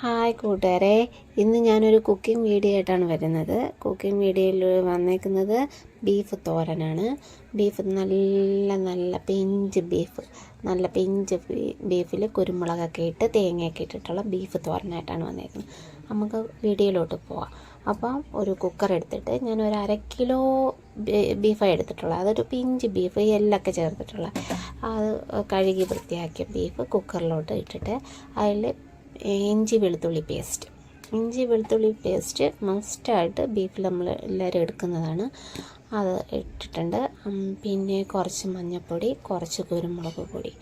Hi കൂട്ടുകാരെ. ഇന്ന് ഞാനൊരു കുക്കിംഗ് വീഡിയോ ആയിട്ടാണ് വരുന്നത്. കുക്കിംഗ് വീഡിയോയിൽ വന്നേക്കുന്നത് ബീഫ് തോരനാണ്. ബീഫ് നല്ല നല്ല പിഞ്ച് ബീഫ്. നല്ല പിഞ്ച് ബീഫിൽ കുരുമുളകൊക്കെ ഇട്ട് തേങ്ങയൊക്കെ ഇട്ടിട്ടുള്ള ബീഫ് തോരനായിട്ടാണ് വന്നേക്കുന്നത്. നമുക്ക് വീഡിയോയിലോട്ട് പോവാം. അപ്പം ഒരു കുക്കർ എടുത്തിട്ട് ഞാൻ ഒരു അര കിലോ ബീഫാണ് എടുത്തിട്ടുള്ളത്. അതൊരു പിഞ്ച് ബീഫ് എല്ലൊക്കെ ചേർത്തിട്ടുള്ള. അത് കഴുകി വൃത്തിയാക്കിയ ബീഫ് കുക്കറിലോട്ട് ഇട്ടിട്ട് അതിൽ ഇഞ്ചി വെളുത്തുള്ളി പേസ്റ്റ് ഇഞ്ചി വെളുത്തുള്ളി പേസ്റ്റ് മസ്റ്റായിട്ട് ബീഫിൽ നമ്മൾ എല്ലാവരും എടുക്കുന്നതാണ്. അത് ഇട്ടിട്ടുണ്ട്. പിന്നെ കുറച്ച് മഞ്ഞൾപ്പൊടി കുറച്ച് കുരുമുളക് പൊടി.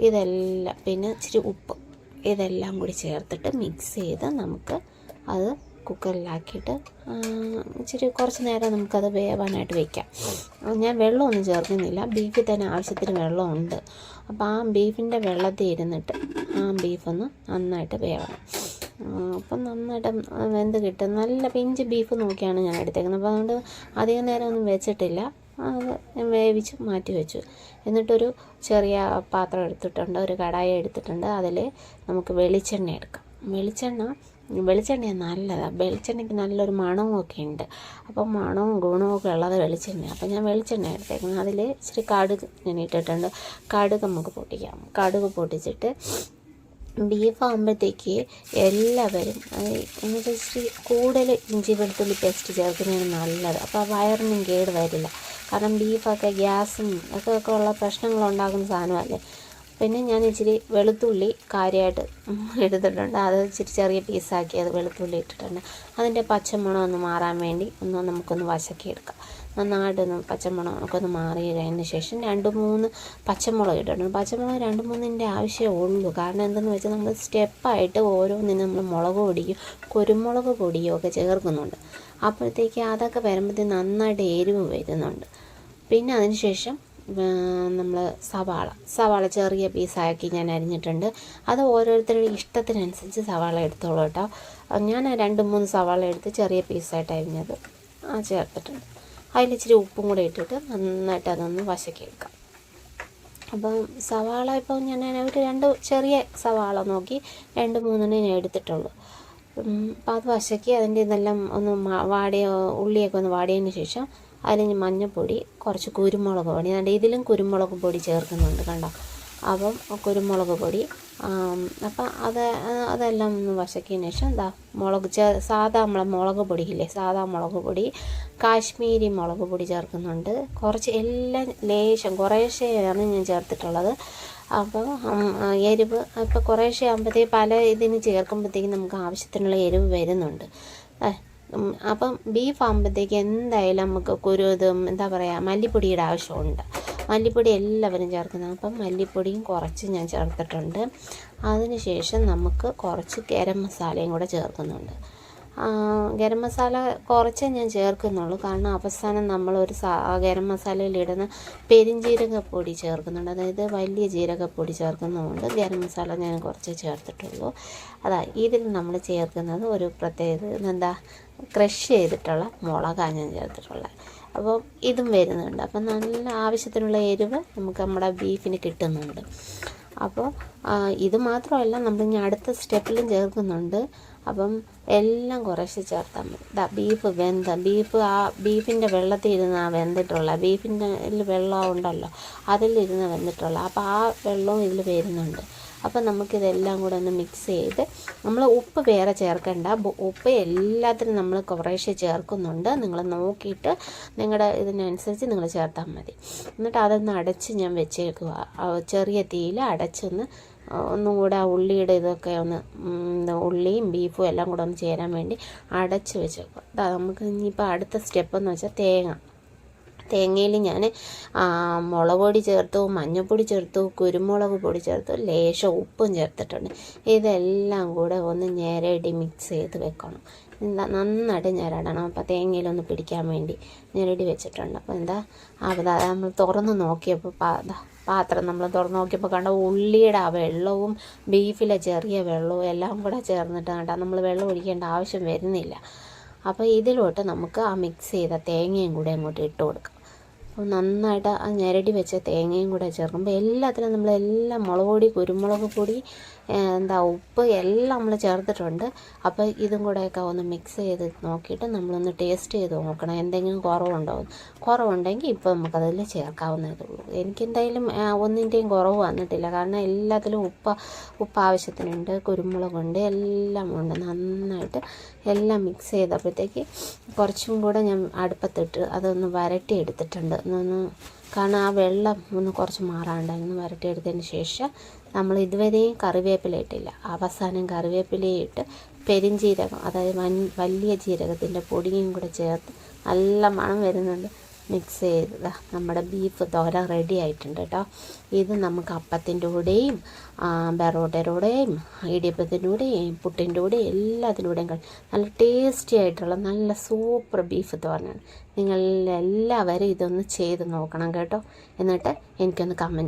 ഇതെല്ലാം പിന്നെ ഇച്ചിരി ഉപ്പ്. ഇതെല്ലാം കൂടി ചേർത്തിട്ട് മിക്സ് ചെയ്ത് നമുക്ക് അത് കുക്കറിലാക്കിയിട്ട് ഇച്ചിരി കുറച്ച് നേരം നമുക്കത് വേവാനായിട്ട് വയ്ക്കാം ഞാൻ വെള്ളമൊന്നും ചേർക്കുന്നില്ല. ബീഫിൽ തന്നെ ആവശ്യത്തിന് വെള്ളമുണ്ട്. അപ്പോൾ ആ ബീഫിന്റെ വെള്ളത്തിൽ ഇരുന്നിട്ട് ആ ബീഫൊന്ന് നന്നായിട്ട് വേവണം. അപ്പം നന്നായിട്ട് വെന്ത് കിട്ടും. നല്ല പിഞ്ച് ബീഫ് നോക്കിയാണ് ഞാൻ എടുത്തേക്കുന്നത്. അപ്പോൾ അതുകൊണ്ട് അധികം നേരം ഒന്നും വെച്ചിട്ടില്ല. അത് വേവിച്ച് മാറ്റി വെച്ചു. എന്നിട്ടൊരു ചെറിയ പാത്രം എടുത്തിട്ടുണ്ട്. ഒരു കടായി എടുത്തിട്ടുണ്ട്. അതിൽ നമുക്ക് വെളിച്ചെണ്ണ എടുക്കാം. വെളിച്ചെണ്ണ വെളിച്ചെണ്ണ നല്ലതാണ് വെളിച്ചെണ്ണയ്ക്ക് നല്ലൊരു മണവുമൊക്കെ ഉണ്ട്. അപ്പം മണവും ഗുണവും ഒക്കെ ഉള്ളത് വെളിച്ചെണ്ണ അപ്പം ഞാൻ വെളിച്ചെണ്ണ എടുത്തേക്കുന്നത് അതിൽ ഇച്ചിരി കടുക് ഞാൻ ഇട്ടിട്ടുണ്ട്. കടുക് നമുക്ക് പൊട്ടിക്കാം. കടുക് പൊട്ടിച്ചിട്ട് ബീഫ് ആകുമ്പോഴത്തേക്ക് എല്ലാവരും എന്നുവെച്ചാൽ ഇച്ചിരി കൂടുതൽ ഇഞ്ചി വെളുത്തുള്ളി പേസ്റ്റ് ചേർക്കുന്നതാണ് നല്ലത്. അപ്പോൾ വയറിനും കേട് വരില്ല. കാരണം ബീഫൊക്കെ ഗ്യാസും ഒക്കെ ഒക്കെ ഉള്ള പ്രശ്നങ്ങളുണ്ടാക്കുന്ന സാധനമല്ലേ? പിന്നെ ഞാൻ ഇച്ചിരി വെളുത്തുള്ളി കാര്യമായിട്ട് എടുത്തിട്ടുണ്ട്. അത് ഇച്ചിരി ചെറിയ പീസാക്കി അത് വെളുത്തുള്ളി ഇട്ടിട്ടുണ്ട്. അതിന്റെ പച്ചമണം ഒന്ന് മാറാൻ വേണ്ടി ഒന്ന് നമുക്കൊന്ന് വശക്കി എടുക്കാം നന്നായിട്ടൊന്ന് പച്ചമുളക് ഒക്കെ ഒന്ന് മാറി കഴിഞ്ഞ ശേഷം രണ്ട് മൂന്ന് പച്ചമുളക് ഇട്ടിട്ടുണ്ട് പച്ചമുളക് രണ്ട് മൂന്നിന്റെ ആവശ്യമേ ഉള്ളൂ. കാരണം എന്തെന്ന് വെച്ചാൽ നമ്മൾ സ്റ്റെപ്പായിട്ട് ഓരോന്നിനും നമ്മൾ മുളക് പൊടിയും കുരുമുളക് പൊടിയും ഒക്കെ ചേർക്കുന്നുണ്ട്. അപ്പോഴത്തേക്ക് അതൊക്കെ വരുമ്പോഴത്തേക്ക് നന്നായിട്ട് എരിവ് വരുന്നുണ്ട്. പിന്നെ അതിന് ശേഷം നമ്മൾ സവാള. സവാള ചെറിയ പീസാക്കി ഞാൻ അരിഞ്ഞിട്ടുണ്ട്. അത് ഓരോരുത്തരുടെ ഇഷ്ടത്തിനനുസരിച്ച് സവാള എടുത്തോളൂ കേട്ടോ. ഞാൻ രണ്ട് മൂന്ന് സവാള എടുത്ത് ചെറിയ പീസായിട്ട് അരിഞ്ഞത് ചേർത്തിട്ടുണ്ട്. അതിൽ ഇച്ചിരി ഉപ്പും കൂടെ ഇട്ടിട്ട് നന്നായിട്ട് അതൊന്ന് വശക്കി എടുക്കാം അപ്പം സവാള ഇപ്പോൾ ഞാൻ ഒരു രണ്ട് ചെറിയ സവാള നോക്കി രണ്ട് മൂന്നെണ്ണം ഞാൻ എടുത്തിട്ടുള്ളൂ. അപ്പം അത് വശക്കി അതിന്റെ ഇതെല്ലാം ഒന്ന് വാടിയ ഉള്ളിയൊക്കെ ഒന്ന് വാടിയതിന് ശേഷം അതിൽ മഞ്ഞൾപ്പൊടി കുറച്ച് കുരുമുളക് പൊടി. അതുകൊണ്ട് ഇതിലും കുരുമുളക് പൊടി ചേർക്കുന്നുണ്ട് കണ്ടോ? അപ്പം കുരുമുളക് പൊടി അപ്പം അത് അതെല്ലാം ഒന്ന് വശക്കിയതിന് ശേഷം എന്താ മുളക് ചേ സാധാ നമ്മളെ മുളക് പൊടിയില്ലേ സാധാ മുളക് പൊടി കാശ്മീരി മുളക് പൊടി ചേർക്കുന്നുണ്ട്. കുറച്ച് എല്ലാം ലേശം കുറേശ്ശെയാണ് ഞാൻ ചേർത്തിട്ടുള്ളത്. അപ്പം എരിവ് ഇപ്പോൾ കുറേശ്ശെ ആകുമ്പോഴത്തേക്ക് പല ഇതിന് ചേർക്കുമ്പോഴത്തേക്കും നമുക്ക് ആവശ്യത്തിനുള്ള എരിവ് വരുന്നുണ്ട്. അപ്പം ബീഫ് ആകുമ്പോഴത്തേക്ക് എന്തായാലും നമുക്ക് കുരുതും എന്താ പറയുക മല്ലിപ്പൊടിയുടെ ആവശ്യമുണ്ട്. മല്ലിപ്പൊടി എല്ലാവരും ചേർക്കുന്നത് അപ്പം മല്ലിപ്പൊടിയും കുറച്ച് ഞാൻ ചേർത്തിട്ടുണ്ട്. അതിന് ശേഷം നമുക്ക് കുറച്ച് ഗരം മസാലയും കൂടെ ചേർക്കുന്നുണ്ട്. ഗരം മസാല കുറച്ചേ ഞാൻ ചേർക്കുന്നുള്ളൂ. കാരണം അവസാനം നമ്മളൊരു സാ ഗരം മസാലയിലിടുന്ന പെരിഞ്ജീരകപ്പൊടി ചേർക്കുന്നുണ്ട്. അതായത് വലിയ ജീരകപ്പൊടി ചേർക്കുന്നതുകൊണ്ട് ഗരം മസാല ഞാൻ കുറച്ച് ചേർത്തിട്ടുള്ളൂ. അതാ ഇതിൽ നമ്മൾ ചേർക്കുന്നത് ഒരു പ്രത്യേകത എന്താ ക്രഷ് ചെയ്തിട്ടുള്ള മുളകാണ് ഞാൻ ചേർത്തിട്ടുള്ളത്. അപ്പോൾ ഇതും വരുന്നുണ്ട്. അപ്പം നല്ല ആവശ്യത്തിനുള്ള എരിവ് നമുക്ക് നമ്മുടെ ബീഫിന് കിട്ടുന്നുണ്ട്. അപ്പോൾ ഇത് മാത്രമല്ല നമ്മൾ ഇനി അടുത്ത സ്റ്റെപ്പിലും ചേർക്കുന്നുണ്ട്. അപ്പം എല്ലാം കുറേശ്ശെ ചേർത്താൽ മതി. ദാ ബീഫ് വെന്ത ബീഫ് ആ ബീഫിന്റെ വെള്ളത്തിൽ ഇരുന്ന് ആ വെന്തിട്ടുള്ള ബീഫിന്റെ വെള്ളം ഉണ്ടല്ലോ അതിലിരുന്ന് വെന്തിട്ടുള്ള. അപ്പോൾ ആ വെള്ളവും ഇതിൽ വരുന്നുണ്ട്. അപ്പം നമുക്കിതെല്ലാം കൂടെ ഒന്ന് മിക്സ് ചെയ്ത് നമ്മൾ ഉപ്പ് വേറെ ചേർക്കേണ്ട. ഉപ്പ് എല്ലാത്തിനും നമ്മൾ കുറേശ്ശെ ചേർക്കുന്നുണ്ട്. നിങ്ങൾ നോക്കിയിട്ട് നിങ്ങളുടെ ഇതിനനുസരിച്ച് നിങ്ങൾ ചേർത്താൽ മതി. എന്നിട്ട് അതൊന്ന് അടച്ച് ഞാൻ വെച്ചേക്കുക ചെറിയ തീയിൽ അടച്ചൊന്ന് ഒന്നും കൂടെ ആ ഉള്ളിയുടെ ഇതൊക്കെ ഒന്ന് ഉള്ളിയും ബീഫും എല്ലാം കൂടെ ഒന്ന് ചേരാൻ വേണ്ടി അടച്ച് വെച്ചേക്കും നമുക്ക് ഇനിയിപ്പോൾ അടുത്ത സ്റ്റെപ്പ് എന്ന് വെച്ചാൽ തേങ്ങ. തേങ്ങയിൽ ഞാൻ മുളക് പൊടി ചേർത്തു മഞ്ഞൾപ്പൊടി ചേർത്തു കുരുമുളക് പൊടി ചേർത്തു ലേശം ഉപ്പും ചേർത്തിട്ടുണ്ട്. ഇതെല്ലാം കൂടെ ഒന്ന് നേരെ ഞെരടി മിക്സ് ചെയ്ത് വെക്കണം. എന്താ നന്നായിട്ട് ഞെരടണം അപ്പോൾ തേങ്ങയിലൊന്ന് പിടിക്കാൻ വേണ്ടി ഞെരടി വെച്ചിട്ടുണ്ട്. അപ്പോൾ എന്താ അവിടെ നമ്മൾ തുറന്ന് നോക്കിയപ്പോൾ പാ- പാത്രം നമ്മൾ തുറന്ന് നോക്കിയപ്പോൾ കണ്ട ഉള്ളിയുടെ ആ വെള്ളവും ബീഫിലെ ചെറിയ വെള്ളവും എല്ലാം കൂടെ ചേർന്നിട്ട് കണ്ട നമ്മൾ വെള്ളം ഒഴിക്കേണ്ട ആവശ്യം വരുന്നില്ല. അപ്പോൾ ഇതിലോട്ട് നമുക്ക് ആ മിക്സ് ചെയ്ത തേങ്ങയും കൂടെ അങ്ങോട്ട് ഇട്ട് കൊടുക്കാം. അപ്പോൾ നന്നായിട്ട് ആ ഞെരടി വെച്ച തേങ്ങയും കൂടെ ചേർക്കുമ്പോൾ എല്ലാത്തിനും നമ്മൾ മുളക് പൊടി കുരുമുളക് പൊടി എന്താ ഉപ്പ് എല്ലാം നമ്മൾ ചേർത്തിട്ടുണ്ട്. അപ്പോൾ ഇതും കൂടെയൊക്കെ ഒന്ന് മിക്സ് ചെയ്ത് നോക്കിയിട്ട് നമ്മളൊന്ന് ടേസ്റ്റ് ചെയ്ത് നോക്കണം. എന്തെങ്കിലും കുറവുണ്ടോ. കുറവുണ്ടെങ്കിൽ ഇപ്പോൾ നമുക്കതിൽ ചേർക്കാവുന്നതേ ഉള്ളൂ എനിക്കെന്തായാലും ഒന്നിന്റെയും കുറവ് വന്നിട്ടില്ല. കാരണം എല്ലാത്തിലും ഉപ്പ് ഉപ്പ് ആവശ്യത്തിനുണ്ട് കുരുമുളകുണ്ട് എല്ലാം ഉണ്ട്. നന്നായിട്ട് എല്ലാം മിക്സ് ചെയ്തപ്പോഴത്തേക്ക് കുറച്ചും കൂടെ ഞാൻ അടുപ്പത്തിട്ട് അതൊന്ന് വരട്ടി എടുത്തിട്ടുണ്ട് ഒന്ന് കാരണം ആ വെള്ളം ഒന്ന് കുറച്ച് മാറാണ്ടായിരുന്നു വരട്ടിയെടുത്തതിന് ശേഷം നമ്മൾ ഇതുവരെയും കറിവേപ്പില ഇട്ടില്ല. അവസാനം കറിവേപ്പിലയിട്ട് പെരിഞ്ജീരകം അതായത് വൻ വലിയ ജീരകത്തിന്റെ പൊടിയും കൂടെ ചേർത്ത് നല്ല മണം വരുന്നുണ്ട്. മിക്സ് ചെയ്തത് നമ്മുടെ ബീഫ് തോര റെഡി ആയിട്ടുണ്ട് കേട്ടോ ഇത് നമുക്ക് അപ്പത്തിന്റെ കൂടെയും കൂടെയും ഇടിയപ്പത്തിന്റെ കൂടെയും പുട്ടിന്റെ കൂടെയും എല്ലാത്തിലൂടെയും കഴി നല്ല ടേസ്റ്റി ആയിട്ടുള്ള നല്ല സൂപ്പർ ബീഫ് തോരനാണ്. നിങ്ങൾ എല്ലാവരും ഇതൊന്ന് ചെയ്ത് നോക്കണം കേട്ടോ. എന്നിട്ട് എനിക്കൊന്ന് കമന്റ്